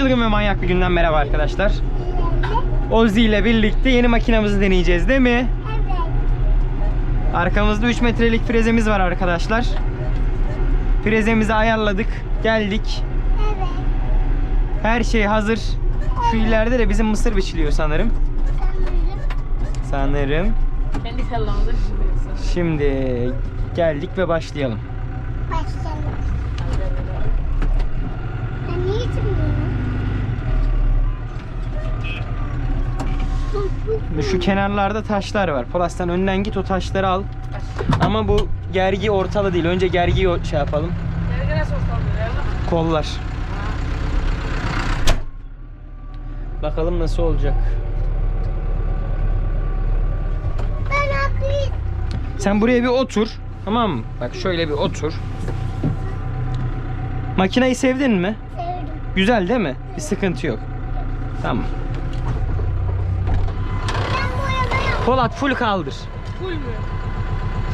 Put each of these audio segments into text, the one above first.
Çılgın ve manyak bir günden merhaba arkadaşlar. Ozi ile birlikte yeni makinamızı deneyeceğiz değil mi? Evet. Arkamızda 3 metrelik frezemiz var arkadaşlar. Frezemizi ayarladık. Geldik. Evet. Her şey hazır. Şu ileride de bizim mısır biçiliyor sanırım. Sanırım. Sanırım. Kendi sallamada şişiriyorsun. Şimdi geldik ve başlayalım. Başlayalım. Ben niye Şu kenarlarda taşlar var. Polas'tan önden git o taşları al. Ama bu gergi ortalı değil. Önce gergiyi şey yapalım. Nerede nasıl? Nerede? Kollar. Bakalım nasıl olacak. Sen buraya bir otur. Tamam mı? Bak şöyle bir otur. Makinayı sevdin mi? Sevdim. Güzel değil mi? Bir sıkıntı yok. Tamam. Ben boyamaya Polat full kaldır. Full mü?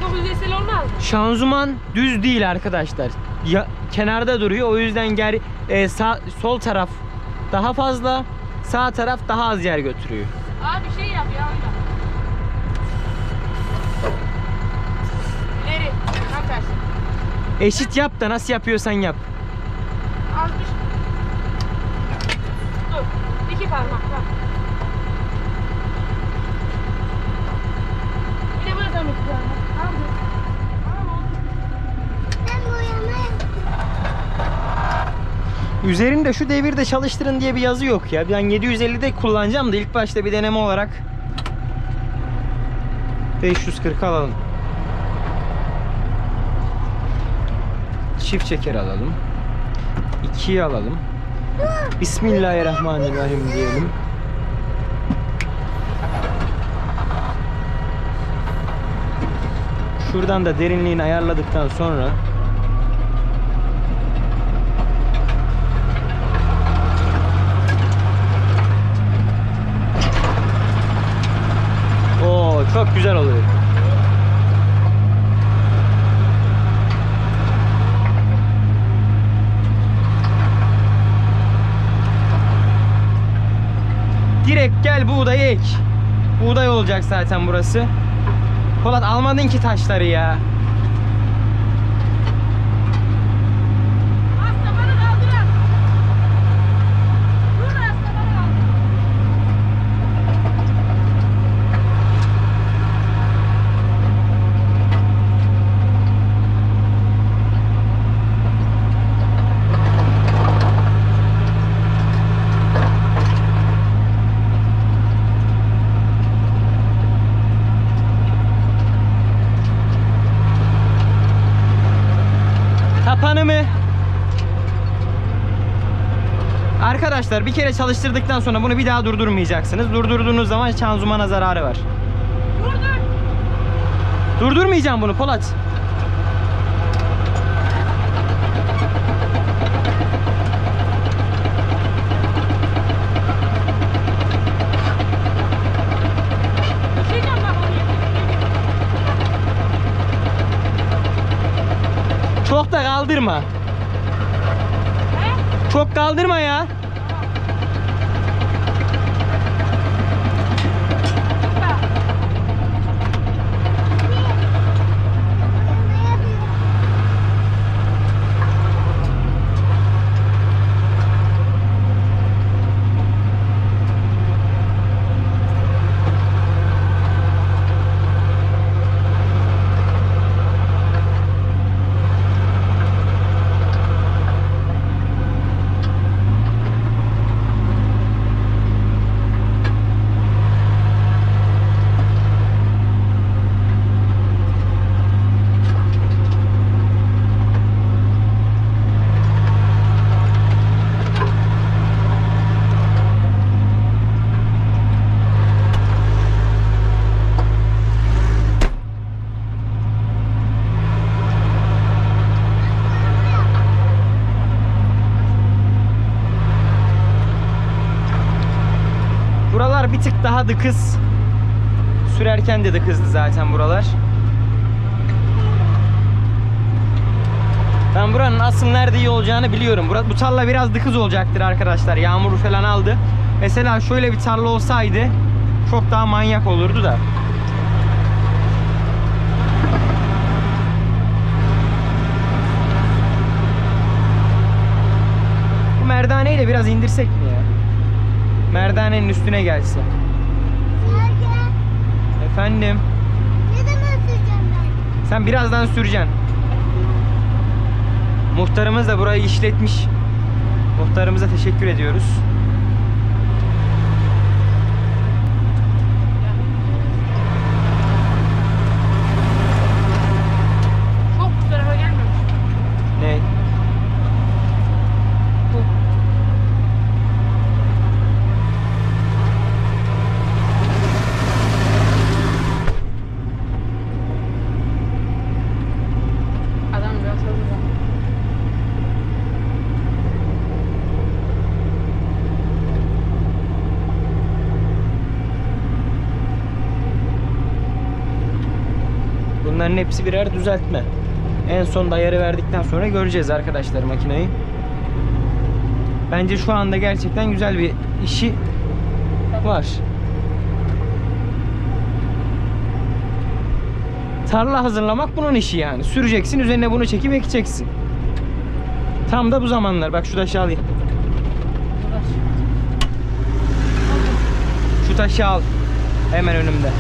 Çok yüzeysel olmaz mı? Şanzıman düz değil arkadaşlar. Ya, kenarda duruyor. O yüzden ger e, sağ, sol taraf daha fazla, sağ taraf daha az yer götürüyor. Abi şey yap ya oyna. İleri. Tam tersi. Eşit yap da nasıl yapıyorsan yap. Az düş. Dur. İki parmak bak. Yine böyle dönmek istiyorum. Tamam mı? Tamam oldu. ben boyamaya Üzerinde şu devirde çalıştırın diye bir yazı yok ya. Ben 750'de kullanacağım da ilk başta bir deneme olarak 540 alalım. Çift çeker alalım. 2'yi alalım. Bismillahirrahmanirrahim diyelim. Şuradan da derinliğini ayarladıktan sonra çok güzel oluyor. Direkt gel buğdayı ek. Buğday olacak zaten burası. Polat almadın ki taşları ya. Az tabanı kaldıran. Dur az tabanı kaldır. Tapanı mı? Arkadaşlar bir kere çalıştırdıktan sonra bunu bir daha durdurmayacaksınız. Durdurduğunuz zaman şanzımana zararı var. Dur dur. Durdurmayacağım bunu Polat. Çok da kaldırma. Çok kaldırma ya. Bak. boyamaya bir Buralar bir tık daha dıkız. Sürerken de dıkızdı zaten buralar. Ben buranın asıl nerede iyi olacağını biliyorum. Bu tarla biraz dıkız olacaktır arkadaşlar. Yağmur falan aldı. Mesela şöyle bir tarla olsaydı çok daha manyak olurdu da. Bu merdaneyi biraz indirsek mi? Merdanenin üstüne gelse. Sergen. Efendim, Ne zaman süreceğim ben? sen birazdan süreceksin. Muhtarımız da burayı işletmiş. Muhtarımıza teşekkür ediyoruz. Çok bu tarafa gelmemiş. Ne? Bu. Adam biraz hızlı. Bunların hepsi birer düzeltme. En son ayarı verdikten sonra göreceğiz arkadaşlar makineyi. Bence şu anda gerçekten güzel bir işi var. Tarla hazırlamak bunun işi yani. Süreceksin üzerine bunu çekip ekeceksin. Tam da bu zamanlar. Bak şu taşı alayım. Şu taşı al. Hemen önümde.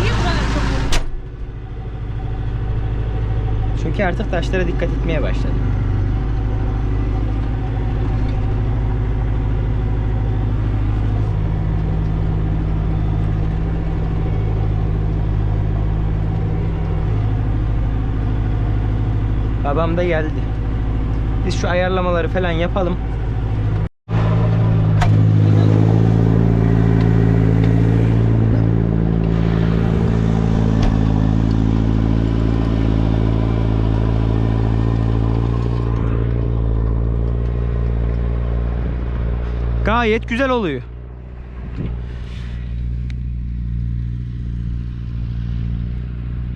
Niye bu kadar çok vurdu? Çünkü artık taşlara dikkat etmeye başladım. Babam da geldi. Biz şu ayarlamaları falan yapalım. Gayet güzel oluyor.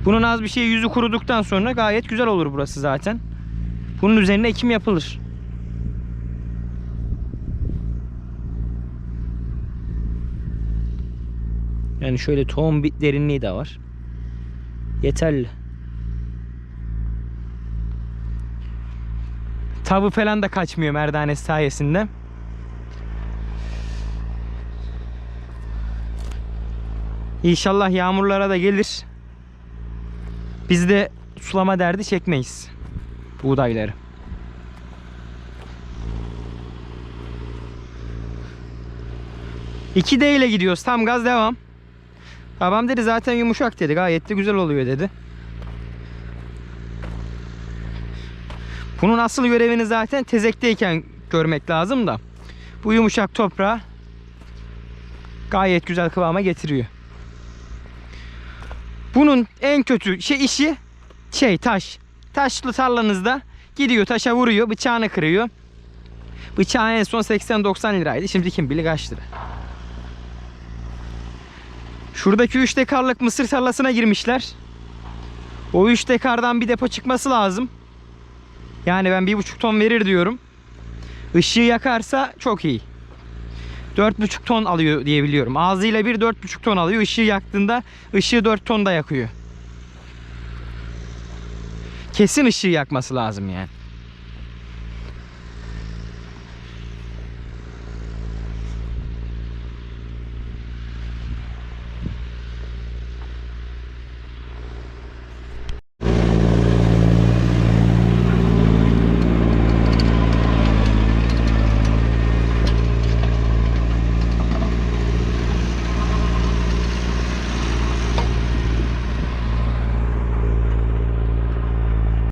Bunun az bir şey yüzü kuruduktan sonra gayet güzel olur burası zaten. Bunun üzerine ekim yapılır. Yani şöyle tohum bir derinliği de var. Yeterli. Tavı falan da kaçmıyor merdane sayesinde. İnşallah yağmurlara da gelir. Biz de sulama derdi çekmeyiz. Buğdayları. İki D ile gidiyoruz. Tam gaz devam. Babam dedi zaten yumuşak dedi. Gayet de güzel oluyor dedi. Bunun asıl görevini zaten tezekteyken görmek lazım da. Bu yumuşak toprağı gayet güzel kıvama getiriyor. Bunun en kötü şey işi şey taş. Taşlı tarlanızda gidiyor taşa vuruyor bıçağını kırıyor. Bıçağı en son 80-90 liraydı. Şimdi kim bilir kaç lira. Şuradaki 3 dekarlık mısır tarlasına girmişler. O 3 dekardan bir depo çıkması lazım. Yani ben 1,5 ton verir diyorum. Işığı yakarsa çok iyi. 4,5 ton alıyor diye biliyorum. Ağzıyla bir 4,5 ton alıyor. Işığı yaktığında ışığı 4 ton da yakıyor. Kesin ışığı yakması lazım yani.